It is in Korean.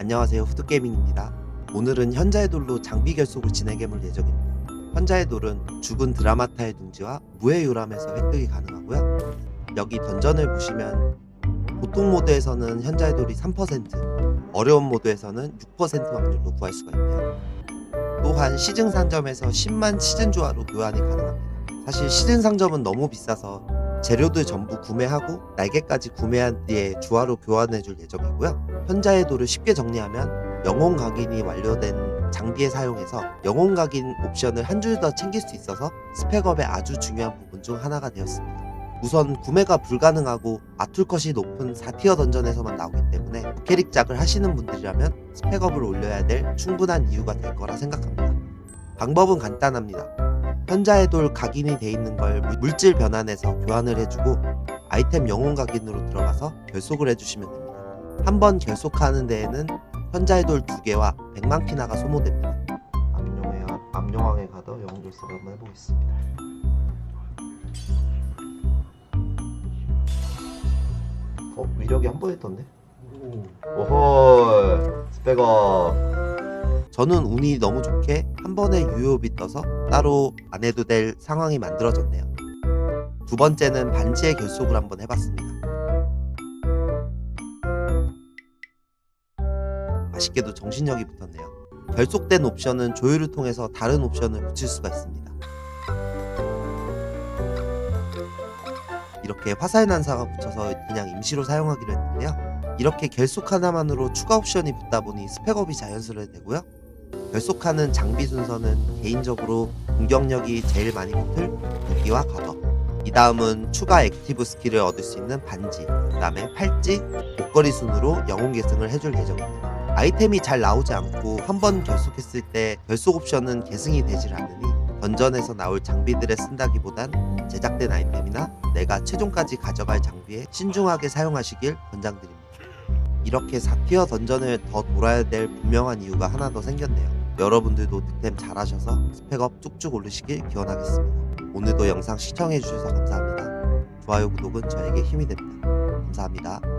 안녕하세요 후드게이밍입니다. 오늘은 현자의 돌로 장비 결속을 진행해볼 예정입니다. 현자의 돌은 죽은 드라마타의 둥지와 무의 요람에서 획득이 가능하고요. 여기 던전을 보시면 보통 모드에서는 현자의 돌이 3%, 어려운 모드에서는 6% 확률로 구할 수가 있네요. 또한 시즌 상점에서 10만 시즌 조화로 교환이 가능합니다. 사실 시즌 상점은 너무 비싸서 재료들 전부 구매하고 날개까지 구매한 뒤에 주화로 교환해줄 예정이고요. 현자의 돌을 쉽게 정리하면 영혼 각인이 완료된 장비에 사용해서 영혼 각인 옵션을 한 줄 더 챙길 수 있어서 스펙업의 아주 중요한 부분 중 하나가 되었습니다. 우선 구매가 불가능하고 아툴컷이 높은 4티어 던전에서만 나오기 때문에 캐릭작을 하시는 분들이라면 스펙업을 올려야 될 충분한 이유가 될 거라 생각합니다. 방법은 간단합니다. 현자의 돌 각인이 돼 있는 걸 물- 물질 변환해서 교환을 해주고 아이템 영혼 각인으로 들어가서 결속을 해주시면 됩니다. 한 번 결속하는 데에는 현자의 돌두 개와 100만 피나가 소모됩니다. 암용의 암용왕에 가더 영혼 결속을 한번 해보겠습니다. 어 위력이 한 번에 떴네. 오호 스펙업. 저는 운이 너무 좋게 한 번에 유효비 떠서 따로 안 해도 될 상황이 만들어졌네요. 두 번째는 반지의 결속을 한번 해봤습니다. 아쉽게도 정신력이 붙었네요. 결속된 옵션은 조율을 통해서 다른 옵션을 붙일 수가 있습니다. 이렇게 화살 난사가 붙여서 그냥 임시로 사용하기로 했는데요. 이렇게 결속 하나만으로 추가 옵션이 붙다 보니 스펙업이 자연스레 되고요. 결속하는 장비 순서는 개인적으로 공격력이 제일 많이 붙을 무기와 가더. 이 다음은 추가 액티브 스킬을 얻을 수 있는 반지 그 다음에 팔찌, 목걸이 순으로 영웅 계승을 해줄 예정입니다. 아이템이 잘 나오지 않고 한 번 결속했을 때 결속 옵션은 계승이 되질 않으니 던전에서 나올 장비들에 쓴다기보단 제작된 아이템이나 내가 최종까지 가져갈 장비에 신중하게 사용하시길 권장드립니다 이렇게 4티어 던전을 더 돌아야 될 분명한 이유가 하나 더 생겼네요. 여러분들도 득템 잘하셔서 스펙업 쭉쭉 오르시길 기원하겠습니다. 오늘도 영상 시청해주셔서 감사합니다. 좋아요, 구독은 저에게 힘이 됩니다. 감사합니다.